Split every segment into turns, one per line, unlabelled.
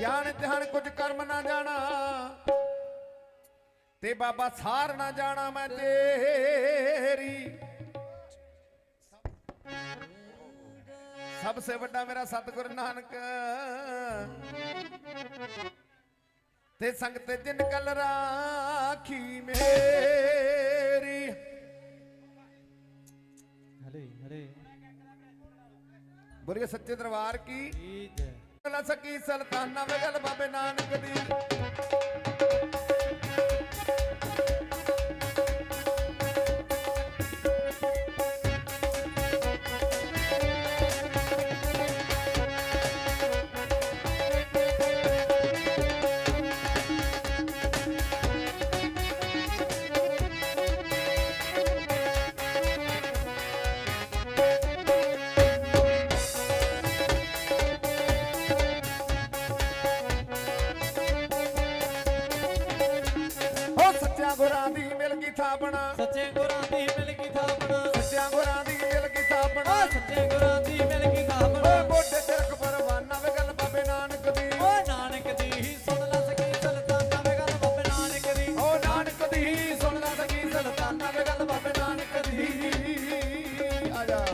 ਗਿਆਨ ਧਿਆਨ ਕੁਝ ਕਰਮ ਨਾ ਜਾਣਾ ਤੇ ਬਾਬਾ ਸਾਰ ਨਾ ਜਾਣਾ ਮੈਂ ਤੇਰੀ। ਸਭ ਸੇ ਵੱਡਾ ਮੇਰਾ ਸਤਿਗੁਰ ਨਾਨਕ। ਤੇ ਸੰਗਤ ਜਿਨ ਕਲ ਰਾਖੀ ਮੇਰੀ।
ਹਲੇ ਹਲੇ
ਬੁਰੇ ਸੱਚੇ ਦਰਬਾਰ ਕੀ?
ਜੀਤ
ਕਲਾ ਸਕੀ ਸੁਲਤਾਨਾ ਵੇ ਗੱਲ ਬਾਬੇ ਨਾਨਕ ਦੀ। ਥਾਪਣਾ।
ਸੱਚੇ ਗੁਰਾਂ ਦੀ ਮਿਲ ਗਈ ਥਾਪਣਾ।
ਸੱਚਿਆਂ ਗੁਰਾਂ ਦੀ ਮਿਲ ਗਈ ਥਾਪਣਾ।
ਓ ਸੱਚੇ ਗੁਰਾਂ ਦੀ ਮਿਲ ਗਈ ਥਾਪਣਾ।
ਓ ਮੋਢੇ ਤੇ ਰਖ ਪਰਵਾਨਾ
ਵੇ ਗੱਲ ਬਾਬੇ ਨਾਨਕ ਦੀ।
ਓ ਨਾਨਕ ਦੀ
ਹੀ ਸੁਣ ਲੈ ਸਕੀ ਸਲਤਾਨਾ ਵੇ ਗੱਲ ਬਾਬੇ ਨਾਨਕ ਦੀ।
ਓ ਨਾਨਕ ਦੀ ਹੀ
ਸੁਣ ਲੈ ਸਕੀ ਸਲਤਾਨਾ ਵੇ ਗੱਲ ਬਾਬੇ ਨਾਨਕ ਦੀ।
ਆ
ਜਾ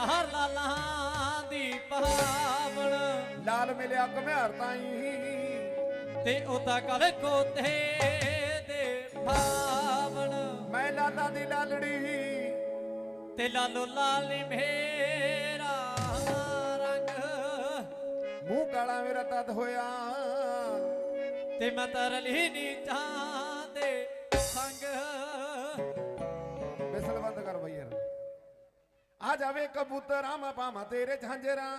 ਚਾਰ ਲਾਲਾਂ ਦੀ ਪਾਵਣ
ਲਾਲ ਮਿਲਿਆ ਘਮਿਆਰ ਤਾਈ।
ਤੇ ਉਹਦਾ ਕਲ ਕੋਤੇ ਦੇ ਪਾਵਣ
ਮੈਂ ਲਾਲਾਂ ਦੀ ਲਾਲੜੀ।
ਤੇ ਲਾਲੋ ਲਾਲ ਮੇਰਾ ਰੰਗ।
ਮੂੰਹ ਕਾਲਾ ਮੇਰਾ ਤਦ ਹੋਇਆ।
ਤੇ ਮੈਂ ਤਰਲੀ ਨੀ ਚਾਹਦੇ ਸੰਗ।
ਬਿਸਲ ਕਰ ਬਈ ਆ ਜਾਵੇ ਕਬੂਤਰ ਆਮਾ ਪਾਮਾ ਤੇਰੇ ਝਾਂਜਰਾ।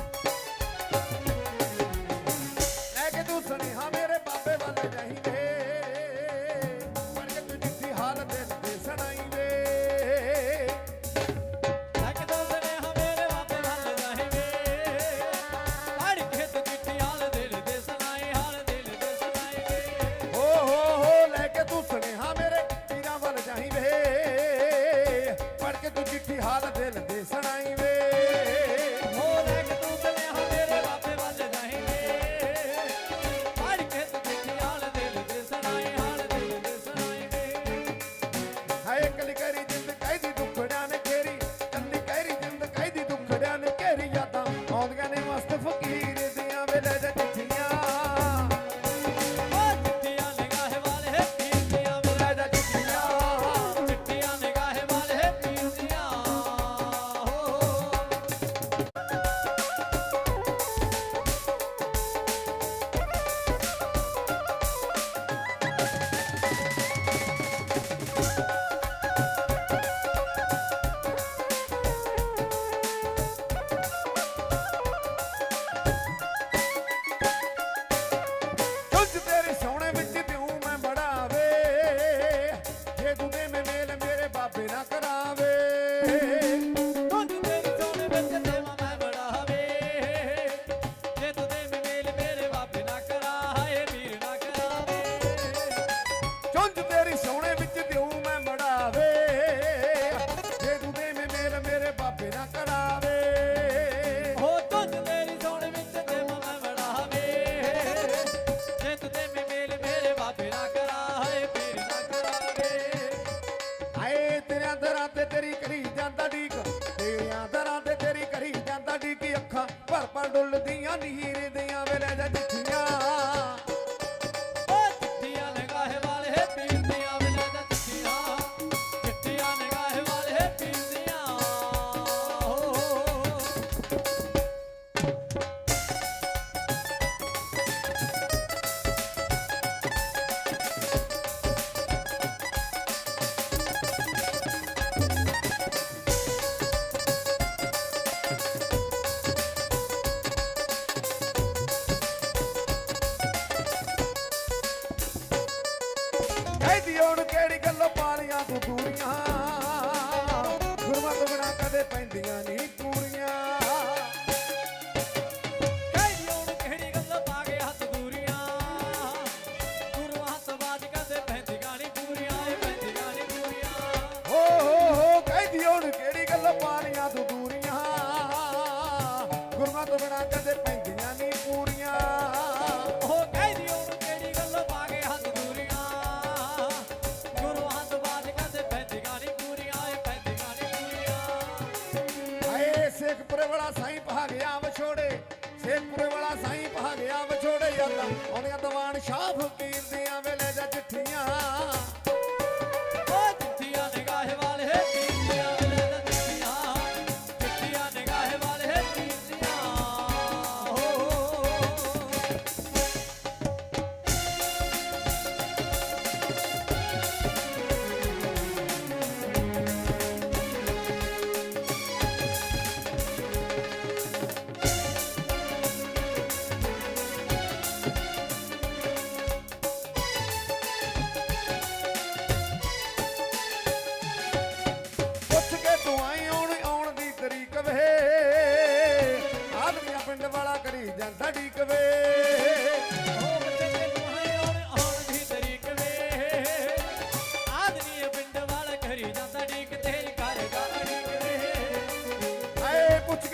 ਮੇਲ ਮੇਰੇ ਬਾਬੇ ਨਾ ਕਰਾਵੇ।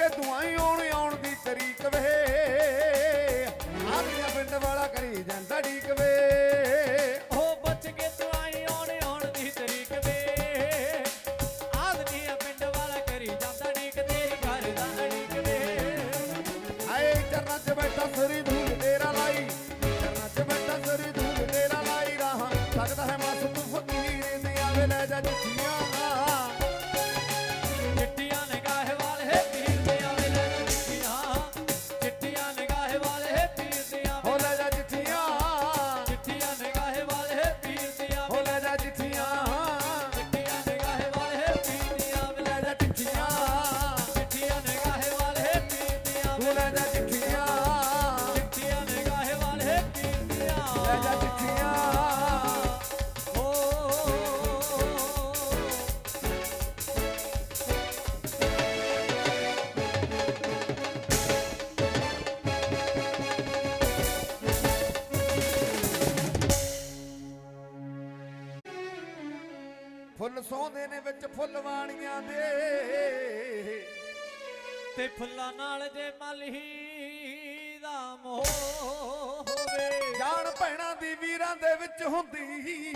ਵੇ
ਦੁਆਈ ਆਉਣ ਆਉਣ ਦੀ ਤਰੀਕ ਵੇ। ਆਹ ਪਿੰਡ ਵਾਲਾ
ਕਰੀ ਜਾਂਦਾ ਢੀਕ ਵੇ।
ਵੇ
ਫੁੱਲਾਂ
ਨਾਲ ਜੇ ਮਲਹੀ ਦਾ ਮੋਹ ਹੋਵੇ।
ਜਾਣ ਭੈਣਾਂ ਦੀ ਵੀਰਾਂ ਦੇ ਵਿੱਚ ਹੁੰਦੀ।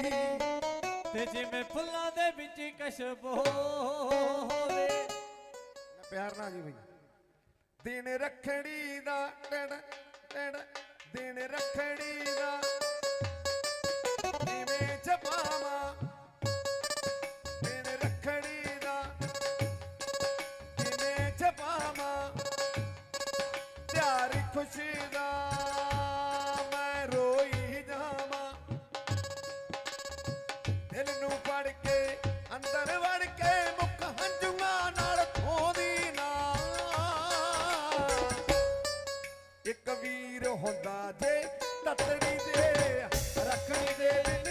ਤੇ ਜਿਵੇਂ ਫੁੱਲਾਂ ਦੇ ਵਿੱਚ ਕਸ਼ਬੋ ਹੋਵੇ।
ਪਿਆਰ ਨਾਲ ਜੀ ਬਈ। ਦਿਨ ਰਖੜੀ ਦਾ ਟੜ ਟੜ ਦਿਨ ਰਖੜੀ ਦਾ। ਜਿਵੇਂ ਛਪਾਵਾ ਵੀਰ ਹੁੰਦਾ ਜੇ ਤਤਰੀ ਦੇ ਰੱਖਣੀ ਦੇ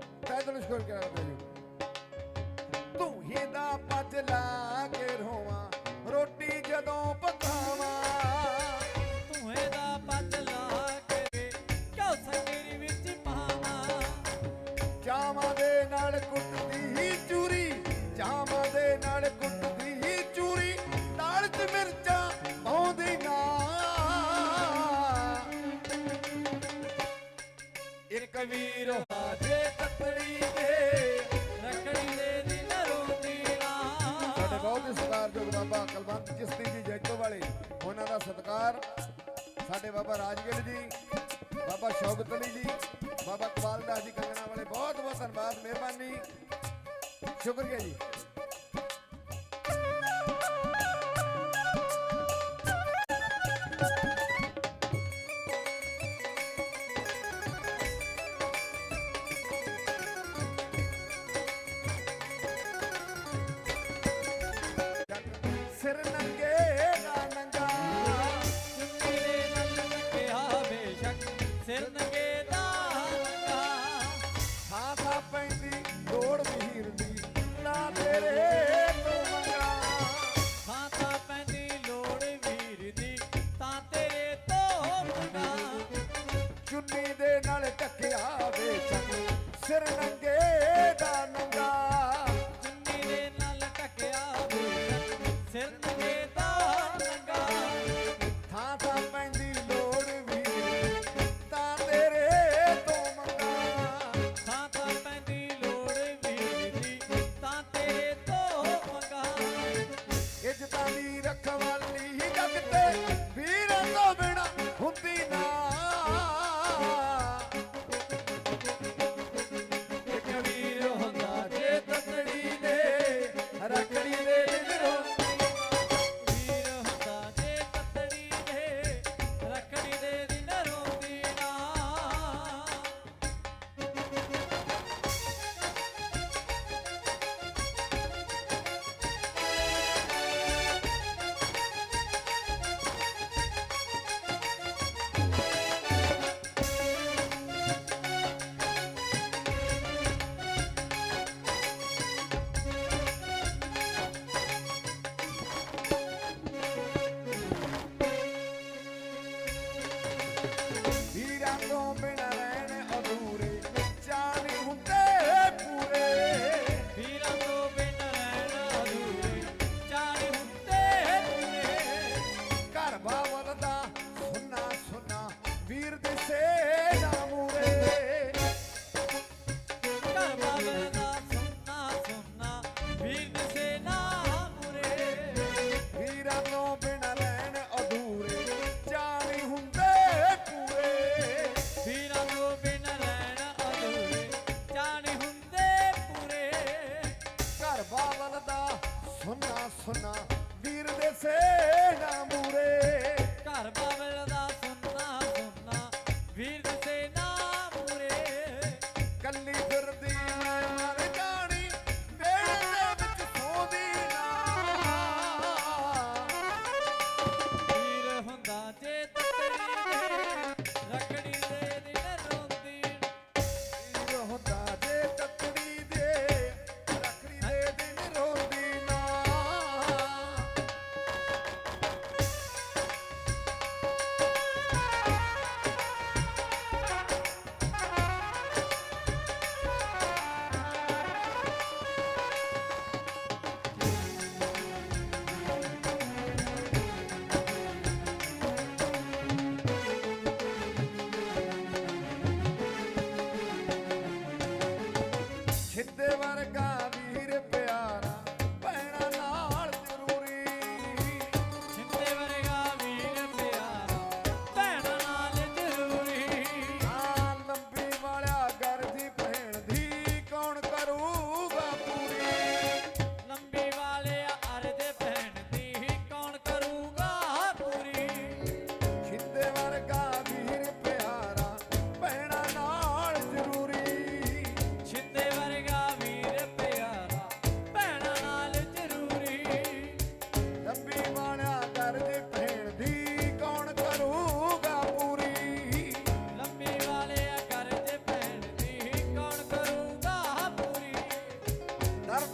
ધનુષકોર કરાવ
દેજો તું હેદા પચ લાગે રોવા રોટી ਜਦੋਂ ਸ਼ੁਕਰੀਆ ਜੀ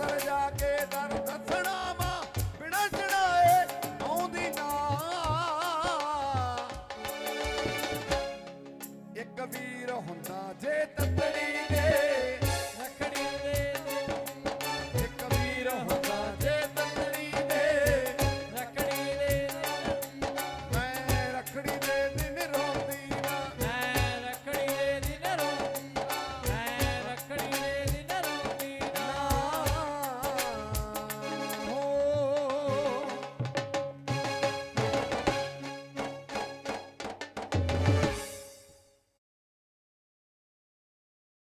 ਘਰ
ਜਾ ਕੇ
ਦਰ ਦੱਸਣਾ